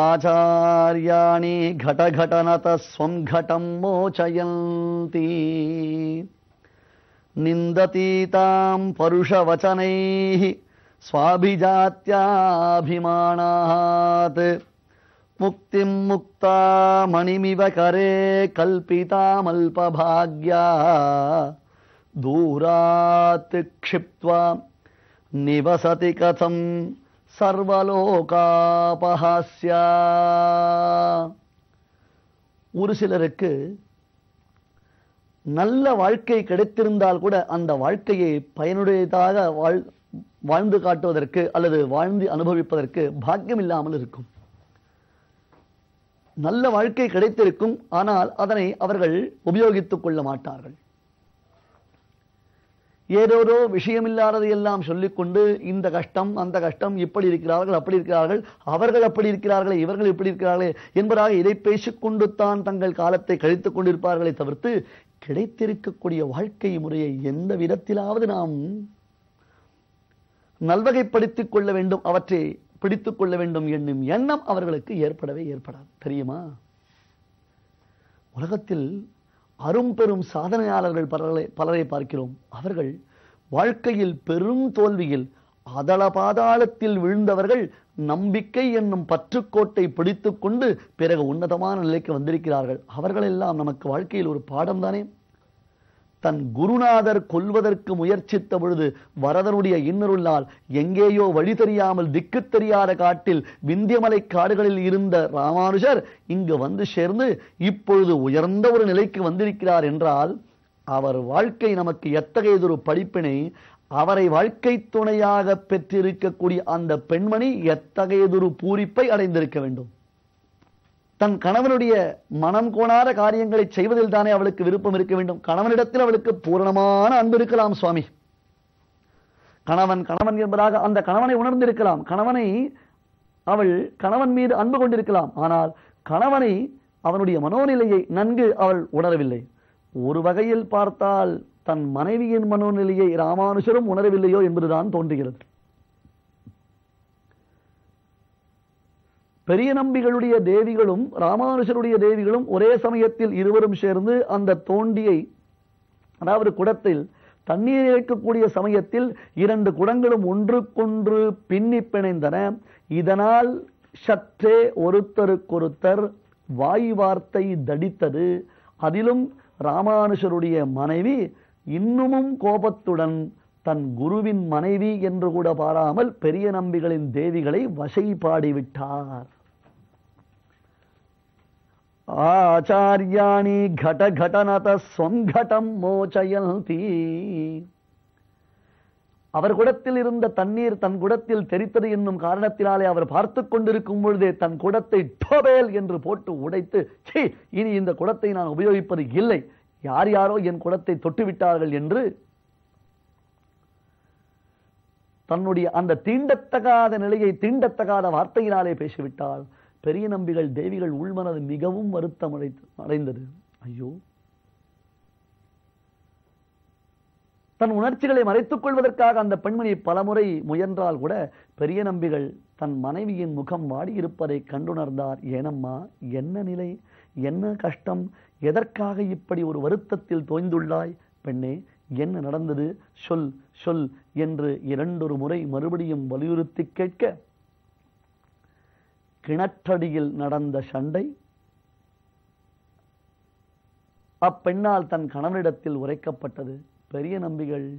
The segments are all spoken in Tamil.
आचार्याणि घटघटनतः स्वं घटं मोचयन्ति। निन्दतीतां परुषवचनैः स्वाभिजात्याभिमानात्। मुक्तिं मुक्ता मणिमिव करे कल्पितामल्पभाग्या। दूरात् क्षिप्त्वा निवसति कथं சர்வலோகாபஹாஸ்யா. ஒரு சிலருக்கு நல்ல வாழ்க்கை கிடைத்திருந்தால் கூட அந்த வாழ்க்கையை பயனுடையதாக வாழ் வாழ்ந்து காட்டுவதற்கு அல்லது வாழ்ந்து அனுபவிப்பதற்கு பாக்கியம் இல்லாமல் இருக்கும். நல்ல வாழ்க்கை கிடைத்திருக்கும் ஆனால் அதனை அவர்கள் உபயோகித்துக் கொள்ள மாட்டார்கள். ஏதோதோ விஷயமில்லாததை எல்லாம் சொல்லிக்கொண்டு இந்த கஷ்டம் அந்த கஷ்டம் இப்படி இருக்கிறார்கள் அப்படி இருக்கிறார்கள் அவர்கள் அப்படி இருக்கிறார்களே இவர்கள் இப்படி இருக்கிறார்களே என்பதாக இதை பேசிக்கொண்டு தான் தங்கள் காலத்தை கழித்துக் கொண்டிருப்பார்களை தவிர்த்து கிடைத்திருக்கக்கூடிய வாழ்க்கை முறையை எந்த விதத்திலாவது நாம் நல்வகைப்படுத்திக் கொள்ள வேண்டும் அவற்றை பிடித்துக் கொள்ள வேண்டும் என்னும் எண்ணம் அவர்களுக்கு ஏற்படவே ஏற்படாது. தெரியுமா? உலகத்தில் அரும்பெரும் சாதனையாளர்கள் பலரை பலரை பார்க்கிறோம். அவர்கள் வாழ்க்கையில் பெரும் தோல்வியில் அதள பாதாளத்தில் விழுந்தவர்கள் நம்பிக்கை என்னும் பற்றுக்கோட்டை பிடித்துக்கொண்டு பிறகு உன்னதமான நிலைக்கு வந்திருக்கிறார்கள். அவர்களெல்லாம் நமக்கு வாழ்க்கையில் ஒரு பாடம் தானே தன் குருநாதர் கொல்வதற்கு முயற்சித்த பொழுது வரதனுடைய இன்னருள்ளால் எங்கேயோ வழி தெரியாமல் திக்கு தெரியாத காட்டில் விந்தியமலை காடுகளில் இருந்த ராமானுஜர் இங்கு வந்து சேர்ந்து இப்பொழுது உயர்ந்த ஒரு நிலைக்கு வந்திருக்கிறார் என்றால் அவர் வாழ்க்கை நமக்கு எத்தகையதொரு படிப்பினை அவரை வாழ்க்கை துணையாக பெற்றிருக்கக்கூடிய அந்த பெண்மணி எத்தகையதொரு பூரிப்பை அடைந்திருக்க வேண்டும்? தன் கணவனுடைய மனம் கோணாத காரியங்களை செய்வதில் தானே அவளுக்கு விருப்பம் இருக்க வேண்டும். கணவனிடத்தில் அவளுக்கு பூரணமான அன்பு இருக்கலாம் சுவாமி. கணவன் கணவன் என்பதாக அந்த கணவனை உணர்ந்திருக்கலாம். கணவனை அவள் கணவன் மீது அன்பு கொண்டிருக்கலாம். ஆனால் கணவனை அவனுடைய மனோநிலையை நன்கு அவள் உணரவில்லை. ஒரு வகையில் பார்த்தால் தன் மனைவியின் மனோநிலையை ராமானுஷரும் உணரவில்லையோ என்பதுதான் தோன்றுகிறது. பெரிய நம்பிகளுடைய தேவிகளும் ராமானுஷருடைய தேவிகளும் ஒரே சமயத்தில் இருவரும் சேர்ந்து அந்த தோண்டியை அதாவது குடத்தில் தண்ணீர் இறைக்கக்கூடிய சமயத்தில் இரண்டு குடங்களும் ஒன்றுக்கொன்று பின்னி பிணைந்தன. இதனால் சற்றே ஒருத்தருக்கொருத்தர் வாய் வார்த்தை தடித்தது. அதிலும் ராமானுஷருடைய மனைவி இன்னமும் கோபத்துடன் தன் குருவின் மனைவி என்று கூட பாராமல் பெரிய நம்பிகளின் தேவிகளை வசைபாடிவிட்டார். ஆச்சாரியாணி கடகடநத சொங்கடம் மோச்சயந்தி அவர் குடத்தில் இருந்த தண்ணீர் தன் குடத்தில் தெரித்தது என்னும் காரணத்தினாலே அவர் பார்த்து கொண்டிருக்கும் பொழுதே தன் குடத்தை டோபேல் என்று போட்டு உடைத்து சீ இனி இந்த குடத்தை நான் உபயோகிப்பது இல்லை. யார் யாரோ என் குடத்தை தொட்டுவிட்டார்கள் என்று தன்னுடைய அந்த தீண்டத்தகாத நிலையை தீண்டத்தகாத வார்த்தையினாலே பேசிவிட்டாள். பெரிய நம்பிகள் தேவிகள் உள்மனது மிகவும் வருத்தம் அடைத்து அடைந்தது. ஐயோ. தன் உணர்ச்சிகளை மறைத்துக் கொள்வதற்காக அந்த பெண்மணி பலமுறை முயன்றால் கூட பெரிய நம்பிகள் தன் மனைவியின் முகம் வாடியிருப்பதை கண்டுணர்ந்தார். ஏனம்மா என்ன நிலை? என்ன கஷ்டம்? எதற்காக இப்படி ஒரு வருத்தத்தில் தோய்ந்துள்ளாய்? பெண்ணே என்ன நடந்தது? சொல் சொல் என்று இரண்டொரு முறை மறுபடியும் வலியுறுத்தி கேட்க கிணற்றடியில் நடந்த சண்டை அப்பெண்ணால் தன் கணவனிடத்தில் உரைக்கப்பட்டது. பெரிய நம்பிகள்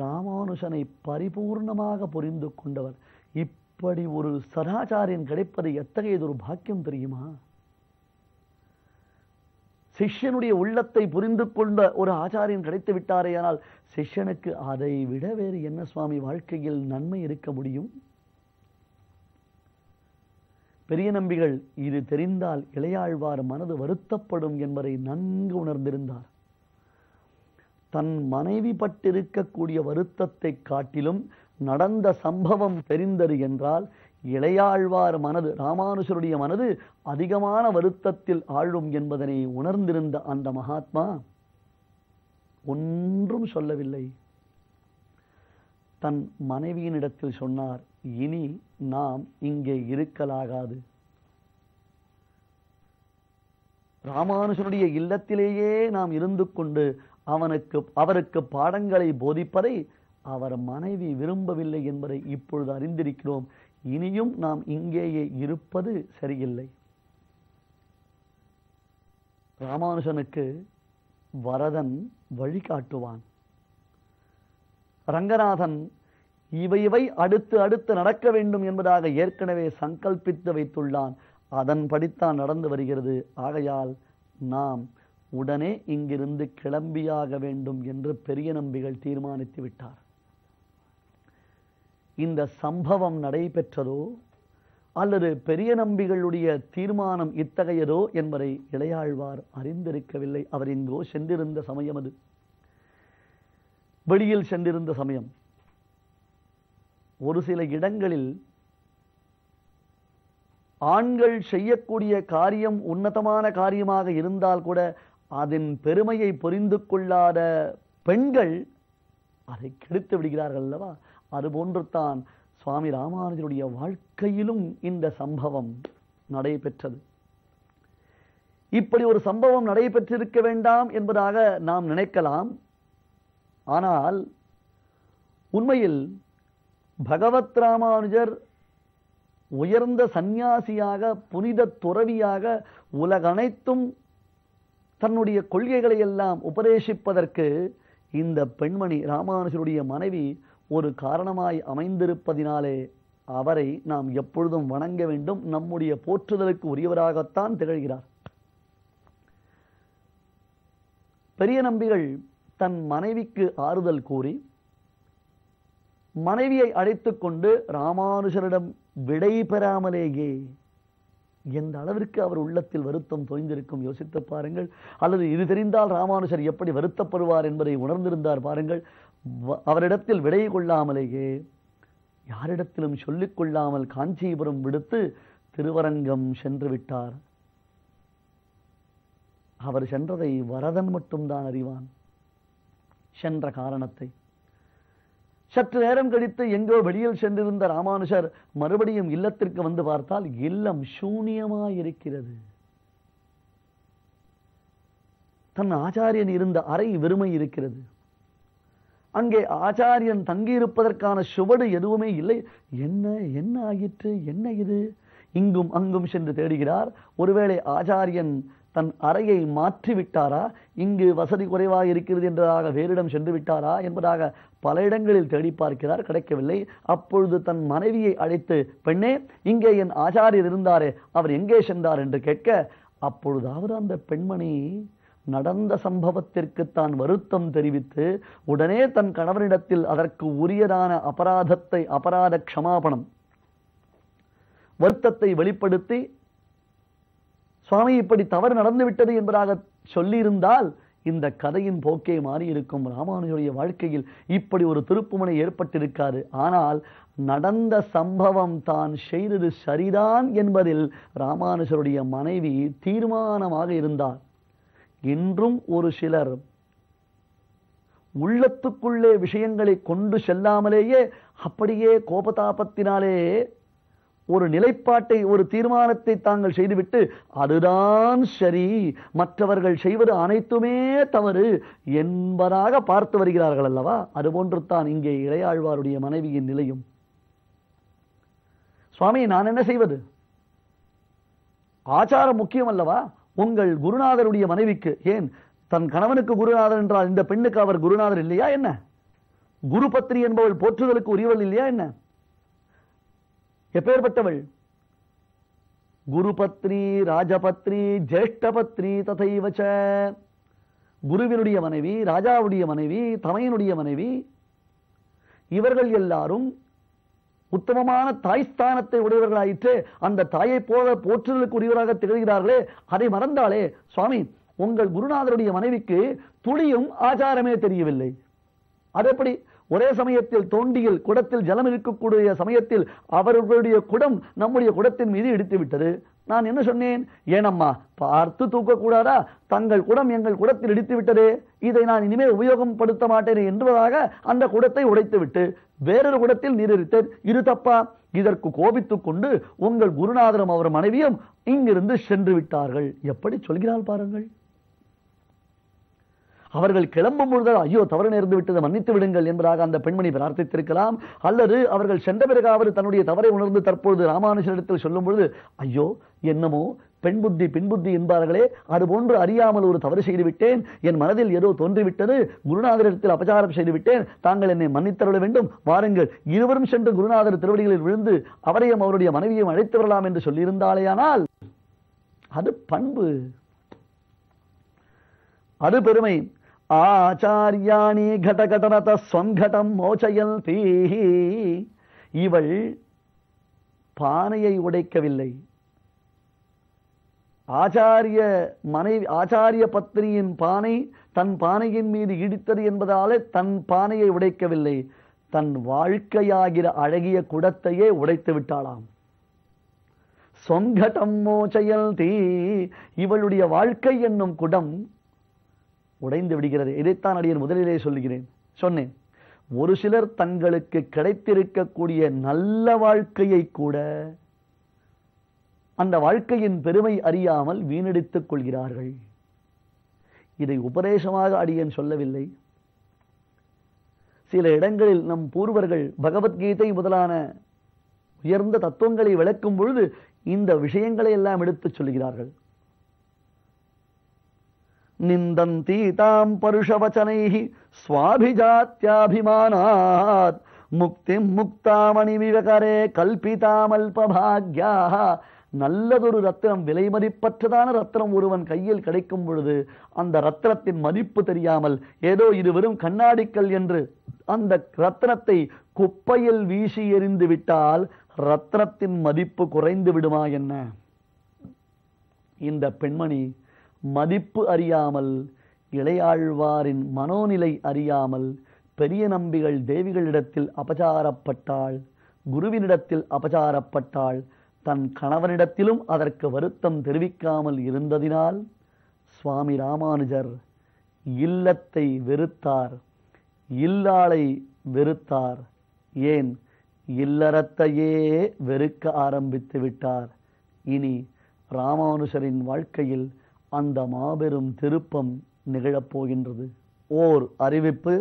ராமானுஜனை பரிபூர்ணமாக புரிந்து கொண்டவர். இப்படி ஒரு சதாச்சாரியன் கிடைப்பது எத்தகையதொரு பாக்கியம் தெரியுமா? சிஷ்யனுடைய உள்ளத்தை புரிந்து கொண்ட ஒரு ஆச்சாரியன் கிடைத்து விட்டாரே ஆனால் சிஷ்யனுக்கு அதை விட வேறு என்ன சுவாமி வாழ்க்கையில் நன்மை இருக்க முடியும்? பெரிய நம்பிகள் இது தெரிந்தால் இளையாழ்வார் மனது வருத்தப்படும் என்பதை நன்கு உணர்ந்திருந்தார். தன் மனைவி பட்டிருக்கக்கூடிய வருத்தத்தை காட்டிலும் நடந்த சம்பவம் தெரிந்தது என்றால் இளையாழ்வார் மனது ராமானுஷருடைய மனது அதிகமான வருத்தத்தில் ஆழும் என்பதனை உணர்ந்திருந்த அந்த மகாத்மா ஒன்றும் சொல்லவில்லை. தன் மனைவியினிடத்தில் சொன்னார் இனி நாம் இங்கே இருக்கலாகாது. ராமானுஷனுடைய இல்லத்திலேயே நாம் இருந்து கொண்டு அவனுக்கு அவருக்கு பாடங்களை போதிப்பதை அவர் மனைவி விரும்பவில்லை என்பதை இப்பொழுது அறிந்திருக்கிறோம். இனியும் நாம் இங்கேயே இருப்பது சரியில்லை. ராமானுஷனுக்கு வரதன் வழிகாட்டுவான். ரங்கநாதன் இவை இவை அடுத்து அடுத்து நடக்க வேண்டும் என்பதாக ஏற்கனவே சங்கல்பித்து வைத்துள்ளான். அதன்படித்தான் நடந்து வருகிறது. ஆகையால் நாம் உடனே இங்கிருந்து கிளம்பியாக வேண்டும் என்று பெரிய நம்பிகள் தீர்மானித்து விட்டார். இந்த சம்பவம் நடைபெற்றதோ அல்லது பெரிய நம்பிகளுடைய தீர்மானம் இத்தகையதோ என்பதை இளையாழ்வார் அறிந்திருக்கவில்லை. அவர் எங்கோ சென்றிருந்த சமயம் அது. வெளியில் சென்றிருந்த சமயம். ஒரு சில இடங்களில் ஆண்கள் செய்யக்கூடிய காரியம் உன்னதமான காரியமாக இருந்தால் கூட அதன் பெருமையை புரிந்து கொள்ளாத பெண்கள் அதை கெடுத்து விடுகிறார்கள் அல்லவா? அதுபோன்று தான் சுவாமி ராமானுஜருடைய வாழ்க்கையிலும் இந்த சம்பவம் நடைபெற்றது. இப்படி ஒரு சம்பவம் நடைபெற்றிருக்க வேண்டாம் என்பதாக நாம் நினைக்கலாம். ஆனால் உண்மையில் பகவத் ராமானுஜர் உயர்ந்த சந்நியாசியாக புனித துறவியாக உலகனைத்தும் தன்னுடைய கொள்கைகளை எல்லாம் உபதேசிப்பதற்கு இந்த பெண்மணி ராமானுஜருடைய மனைவி ஒரு காரணமாய் அமைந்திருப்பதினாலே அவரை நாம் எப்பொழுதும் வணங்க வேண்டும். நம்முடைய போற்றுதலுக்கு உரியவராகத்தான் திகழ்கிறார். பெரிய நம்பிகள் தன் மனைவிக்கு ஆறுதல் கூறி மனைவியை அழைத்துக் கொண்டு ராமானுஜரிடம் விடை பெறாமலேயே எந்த அளவிற்கு அவர் உள்ளத்தில் வருத்தம் தோய்ந்திருக்கும் யோசித்து பாருங்கள். அல்லது இது தெரிந்தால் ராமானுஜர் எப்படி வருத்தப்படுவார் என்பதை உணர்ந்திருந்தார் பாருங்கள். வ- அவரிடத்தில் விடை கொள்ளாமலேயே யாரிடத்திலும் சொல்லிக் கொள்ளாமல் காஞ்சிபுரம் விடுத்து திருவரங்கம் சென்று விட்டார். அவர் சென்றதை வரதன் மட்டும்தான் அறிவான். சென்ற காரணத்தை. சற்று நேரம் கழித்து எங்கோ வெளியில் சென்றிருந்த ராமானுஜர் மறுபடியும் இல்லத்திற்கு வந்து பார்த்தால் இல்லம் சூனியமாயிருக்கிறது. தன் ஆச்சாரியன் இருந்த அறை வெறுமை இருக்கிறது அங்கே ஆச்சாரியன் தங்கியிருப்பதற்கான சுவடு எதுவுமே இல்லை. என்ன என்ன ஆயிற்று? என்ன இது? இங்கும் அங்கும் சென்று தேடுகிறார். ஒருவேளை ஆச்சாரியன் தன் அறையை மாற்றி விட்டாரா இங்கு வசதி குறைவாக இருக்கிறது என்றதாக வேறிடம் சென்று விட்டாரா என்பதாக பல இடங்களில் தேடி பார்க்கிறார். கிடைக்கவில்லை. அப்பொழுது தன் மனைவியை அழைத்து பெண்ணே இங்கே என் ஆச்சாரியர் இருந்தாரே அவர் எங்கே சென்றார்? என்று கேட்க அப்பொழுதாவது அந்த பெண்மணி நடந்த சம்பவத்திற்கு தான் வருத்தம் தெரிவித்து உடனே தன் கணவனிடத்தில் அதற்கு உரியதான அபராதத்தை அபராத க்ஷமாபணம் வருத்தத்தை வெளிப்படுத்தி சுவாமி இப்படி தவறு நடந்து விட்டது என்பதாக சொல்லியிருந்தால் இந்த கதையின் போக்கே மாறி இருக்கும் ராமானுஜருடைய வாழ்க்கையில் இப்படி ஒரு திருப்புமனை ஏற்பட்டிருக்காது. ஆனால் நடந்த சம்பவம் தான் செய்தது சரிதான் என்பதில் ராமானுஜருடைய மனைவி தீர்மானமாக இருந்தார். இன்றும் ஒரு சிலர் உள்ளத்துக்குள்ளே விஷயங்களை கொண்டு செல்லாமலேயே அப்படியே கோபதாபத்தினாலே ஒரு நிலைப்பாட்டை ஒரு தீர்மானத்தை தாங்கள் செய்துவிட்டு அதுதான் சரி. மற்றவர்கள் செய்வது அனைத்துமே தவறு என்பதாக பார்த்து வருகிறார்கள் அல்லவா? அதுபோன்று தான் இங்கே இளையாழ்வாருடைய மனைவியின் நிலையும். சுவாமி நான் என்ன செய்வது? ஆச்சாரம் முக்கியம் அல்லவா? உங்கள் குருநாதருடைய மனைவிக்கு ஏன்? தன் கணவனுக்கு குருநாதர் என்றால் இந்த பெண்ணுக்கு அவர் குருநாதர் இல்லையா? என்ன? குரு பத்ரி என்பவள் போற்றுதலுக்கு உரியவள் இல்லையா? என்ன? எப்பேற்பட்டவள்? குருபத்னி ராஜபத்னி ஜேஷ்டபத்னி ததைவச்ச. குருவினுடைய மனைவி ராஜாவுடைய மனைவி தமையனுடைய மனைவி. இவர்கள் எல்லாரும் உத்தமமான தாய் ஸ்தானத்தை உடையவர்களாயிற்று. அந்த தாயை போல போற்றுதலுக்கு உரியவராக திகழ்கிறார்களே. அதை மறந்தாலே சுவாமி உங்கள் குருநாதருடைய மனைவிக்கு துளியும் ஆச்சாரமே தெரியவில்லை. அது எப்படி ஒரே சமயத்தில் தோண்டியில் குடத்தில் ஜலம் இருக்கக்கூடிய சமயத்தில் அவர்களுடைய குடம் நம்முடைய குடத்தின் மீது இடித்து விட்டது. நான் என்ன சொன்னேன்? ஏனம்மா பார்த்து தூக்கக்கூடாதா? தங்கள் குடம் எங்கள் குடத்தில் இடித்து விட்டதே. இதை நான் இனிமேல் உபயோகப்படுத்த மாட்டேன் என்பதாக அந்த குடத்தை உடைத்துவிட்டு வேறொரு குடத்தில் நீர் இறைத்தேன் இரு தப்பா? இதற்கு கோபித்துக் கொண்டு உங்கள் குருநாதரும் அவர் மனைவியும் இங்கிருந்து சென்று விட்டார்கள். எப்படி சொல்கிறாள் பாருங்கள். அவர்கள் கிளம்பும் பொழுது ஐயோ தவறு நேர்ந்து விட்டது மன்னித்து விடுங்கள் என்பதாக அந்த பெண்மணி பிரார்த்தித்திருக்கலாம். அல்லது அவர்கள் சென்ற பிறகாவது தன்னுடைய தவறை உணர்ந்து தற்பொழுது ராமானுஜரிடத்தில் சொல்லும் பொழுது ஐயோ என்னமோ பெண் புத்தி பின் புத்தி என்பார்களே அதுபோன்று அறியாமல் ஒரு தவறு செய்து விட்டேன். என் மனதில் ஏதோ தோன்றிவிட்டது குருநாதரிடத்தில் அபச்சாரம் செய்துவிட்டேன் தாங்கள் என்னை மன்னித்தருள வேண்டும். வாருங்கள் இருவரும் சென்று குருநாதர் திருவடிகளில் விழுந்து அவரையும் அவருடைய மனைவியும் அழைத்து வரலாம் என்று சொல்லியிருந்தாலேயானால் அது பண்பு. அது பெருமை. ஆச்சாரியாணி கடகடனத ஸ்வங்கடம் மோச்சயந்தி இவள் பானையை உடைக்கவில்லை. ஆச்சாரிய மனைவி ஆச்சாரிய பத்னியின் பானை தன் பானையின் மீது இடித்தது என்பதாலே தன் பானையை உடைக்கவில்லை. தன் வாழ்க்கையாகிற அழகிய குடத்தையே உடைத்து விட்டாளாம். சொங்கடம் மோச்சயல் தீ. இவளுடைய வாழ்க்கை என்னும் குடம் உடைந்து விடுகிறது. இதைத்தான் அடியன் முதலிலே சொல்லுகிறேன். சொன்னேன் ஒரு சிலர் தங்களுக்கு கிடைத்திருக்கக்கூடிய நல்ல வாழ்க்கையை கூட அந்த வாழ்க்கையின் பெருமை அறியாமல் வீணடித்துக் கொள்கிறார்கள். இதை உபதேசமாக அடியன் சொல்லவில்லை. சில இடங்களில் நம் பூர்வர்கள் பகவத்கீதை முதலான உயர்ந்த தத்துவங்களை விளக்கும் பொழுது இந்த விஷயங்களை எல்லாம் எடுத்துச் சொல்கிறார்கள். நிந்தந்தி பருஷவச்சனை சுவாபிஜாத்தியாபிமானாத் முக்திம் முக்தாமணிவிழகரே கல்பிதாமல்பபாக்யா நல்லதொரு ரத்தினம் விலை மதிப்பற்றதான ரத்தினம் ஒருவன் கையில் கிடைக்கும் பொழுது அந்த ரத்தினத்தின் மதிப்பு தெரியாமல் ஏதோ இது வெறும் கண்ணாடிக்கல் என்று அந்த ரத்தினத்தை குப்பையில் வீசி எறிந்து விட்டால் ரத்னத்தின் மதிப்பு குறைந்து விடுமா என்ன? இந்த பெண்மணி மதிப்பு அறியாமல் இளையாழ்வாரின் மனோநிலை அறியாமல் பெரிய நம்பிகள் தேவிகளிடத்தில் அபச்சாரப்பட்டாள் குருவினிடத்தில் அபச்சாரப்பட்டாள் தன் கணவனிடத்திலும் அதற்கு வருத்தம் தெரிவிக்காமல் இருந்ததினால் சுவாமி ராமானுஜர் இல்லத்தை வெறுத்தார் இல்லாளை வெறுத்தார். ஏன்? இல்லறத்தையே வெறுக்க ஆரம்பித்து விட்டார். இனி ராமானுஜரின் வாழ்க்கையில் அந்த மாபெரும் திருப்பம் நிகழப்போகின்றது ஓர் அறிவிப்பு